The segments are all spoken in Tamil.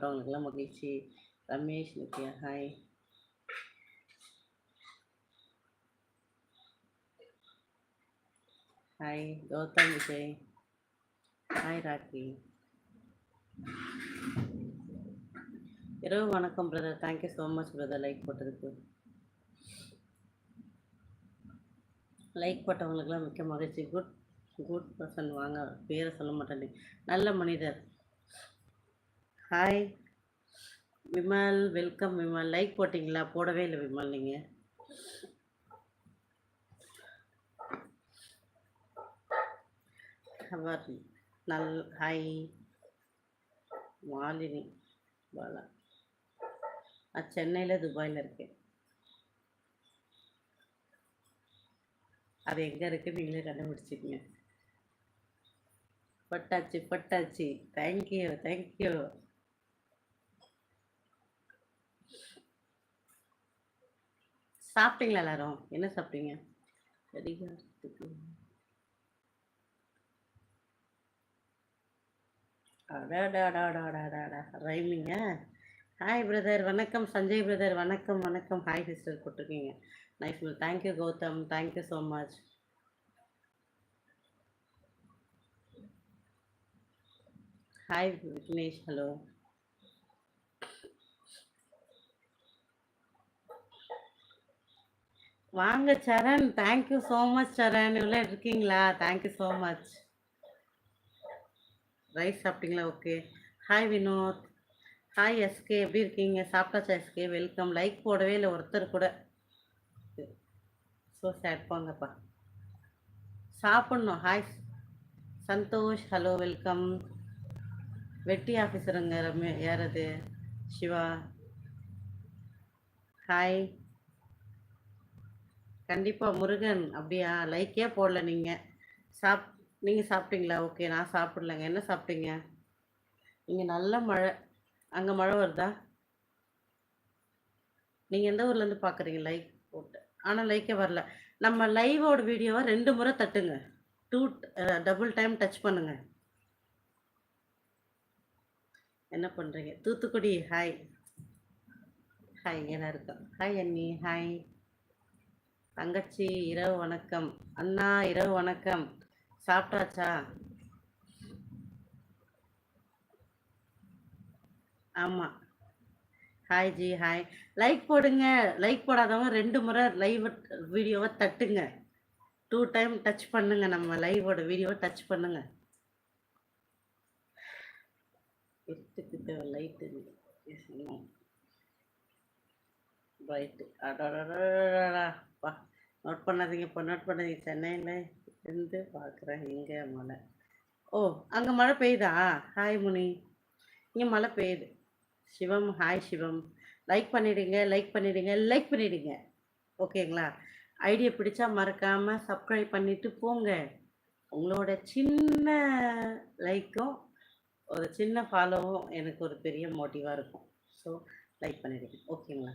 போட்டவங்களுக்கெல்லாம் மகிழ்ச்சி. Ramesh Nithya hi hi Gautham Vijay. Hi Rocky. இரவு வணக்கம் brother thank you so much brother like போட்டதுக்கு. லைக் போட்டவங்களுக்குலாம் மிக்க மகிழ்ச்சி. குட் குட் பர்சன் வாங்க. பேரை சொல்ல மாட்டேன். நல்ல மனிதர். Hi Vimal welcome Vimal like போட்டிங்களா? போடவே இல்லை விமல் நீங்கள் அவர் நல் ஹாய் மாலினி பாலா நான் சென்னையில் துபாயில் இருக்கேன். அது எங்கே இருக்குது நீங்களே கண்டுபிடிச்சிக்கங்க. பட்டாச்சு பட்டாச்சு. தேங்க்யூ தேங்க்யூ சாப்பிட்டீங்களா எல்லாரும்? என்ன சாப்பிட்டீங்க? அடாடாடாடாடாடா ரைமிங்க ஹாய் பிரதர் வணக்கம் சஞ்சய் பிரதர் வணக்கம் வணக்கம் ஹாய் சிஸ்டர் போட்டிருக்கீங்க nice thank you Gautham thank you so much hi Vignesh hello வாங்க Saran. Thank you so much Saran. இவ்வளோ இருக்கீங்களா? Thank you so much rice சாப்பிட்டீங்களா? Okay hi Vinod hi SK எப்படி இருக்கீங்க? சாப்பிட்டாச்சா எஸ்கே வெல்கம் லைக் போடவே இல்லை ஒருத்தர் கூட. ஸோ சேட் போங்கப்பா. சாப்பிட்ணும். ஹாய் சந்தோஷ். ஹலோ வெல்கம் வெட்டி ஆஃபீஸருங்க ரம்யா. யார் அது? சிவா. ஹாய் கண்டிப்பாக முருகன் அப்படியா? லைக்கே போடல நீங்கள் சாப் நீங்கள் சாப்பிட்டீங்களா? ஓகே நான் சாப்பிட்லங்க. என்ன சாப்பிட்டீங்க? இங்கே நல்ல மழை. அங்கே மழை வருதா? நீங்கள் எந்த ஊர்லேருந்து பார்க்குறீங்க லைக் போட்டு? ஆனால் லைக்கே வரல. நம்ம லைவோட வீடியோவை ரெண்டு முறை தட்டுங்க. டூ டபுள் டைம் டச் பண்ணுங்க. என்ன பண்ணுறீங்க தூத்துக்குடி ஹாய் ஹாய் இங்கே தான் இருக்கோம். ஹாய் அண்ணி. ஹாய் தங்கச்சி இரவு வணக்கம். அண்ணா இரவு வணக்கம். சாப்பிட்டாச்சா? ஆமாம் ஹாய் ஜி ஹாய் லைக் போடுங்க. லைக் போடாதவங்க ரெண்டு முறை லைவ் வீடியோவை தட்டுங்க. டூ டைம் டச் பண்ணுங்க. நம்ம லைவோட வீடியோவை டச் பண்ணுங்க. எடுத்துக்கிட்ட லைட்டு ரைட்டு அடடா நோட் பண்ணாதீங்க இப்போ நோட் பண்ணாதீங்க சென்னையில் இருந்து பார்க்குறேன் இங்கே மழை ஓ அங்கே மழை பெய்யுதா ஹாய் முனி இங்கே மழை பெய்யுது சிவம் ஹாய் சிவம் லைக் பண்ணிடுங்க லைக் பண்ணிடுங்க லைக் பண்ணிடுங்க ஓகேங்களா ஐடியா பிடிச்சா மறக்காமல் சப்ஸ்கிரைப் பண்ணிவிட்டு போங்க உங்களோட சின்ன லைக்கும் ஒரு சின்ன ஃபாலோவும் எனக்கு ஒரு பெரிய மோட்டிவாக இருக்கும் ஸோ லைக் பண்ணிடுங்க ஓகேங்களா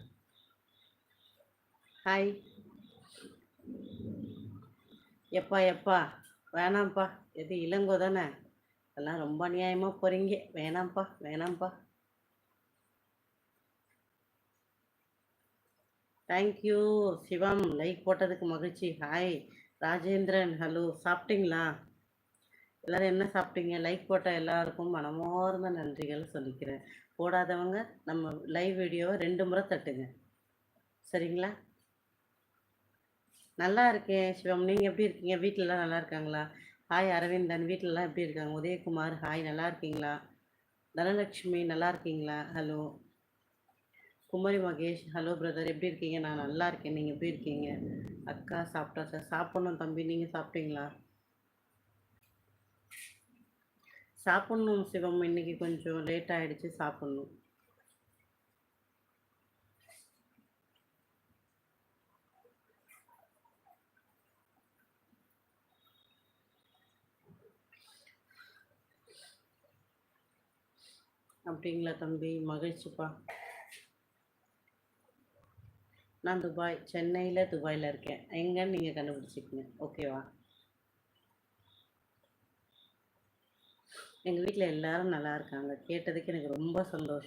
ஹாய் எப்பா எப்பா? வேணாம்ப்பா. எது இளங்கோ தானே? அதெல்லாம் ரொம்ப அநியாயமாக போகிறீங்க வேணாம்ப்பா வேணாம்ப்பா. தேங்க்யூ சிவம் லைக் போட்டதுக்கு மகிழ்ச்சி. ஹாய் ராஜேந்திரன் ஹலோ சாப்பிட்டீங்களா? எல்லோரும் என்ன சாப்பிட்டீங்க? லைக் போட்ட எல்லாருக்கும் மனமார்ந்த நன்றிகள் சொல்லிக்கிறேன். போடாதவங்க நம்ம லைவ் வீடியோவை ரெண்டு முறை தட்டுங்க. சரிங்களா? நல்லா இருக்கேன் சிவம். நீங்கள் எப்படி இருக்கீங்க? வீட்டிலலாம் நல்லா இருக்காங்களா? ஹாய் அரவிந்தன். வீட்டிலலாம் எப்படி இருக்காங்க? உதயகுமார் ஹாய் நல்லா இருக்கீங்களா? தனலட்சுமி நல்லா இருக்கீங்களா? Hello Kumari Mahesh hello brother எப்படி இருக்கீங்க? நான் நல்லா இருக்கேன். நீங்கள் எப்படி இருக்கீங்க? அக்கா சாப்பிட்டா சார். சாப்பிட்ணும் தம்பி. நீங்கள் சாப்பிட்டீங்களா? சாப்பிட்ணும் சிவம். இன்னைக்கு கொஞ்சம் லேட் ஆகிடுச்சு சாப்பிட்ணும். அப்படிங்களா தம்பி? மகிழ்ச்சிப்பா. நான் துபாய் சென்னையில் துபாயில் இருக்கேன். எங்கன்னு நீங்கள் கண்டுபிடிச்சிக்கங்க. ஓகேவா? எங்கள் வீட்டில் எல்லாரும் நல்லா இருக்காங்க. கேட்டதுக்கு எனக்கு ரொம்ப சந்தோஷம்.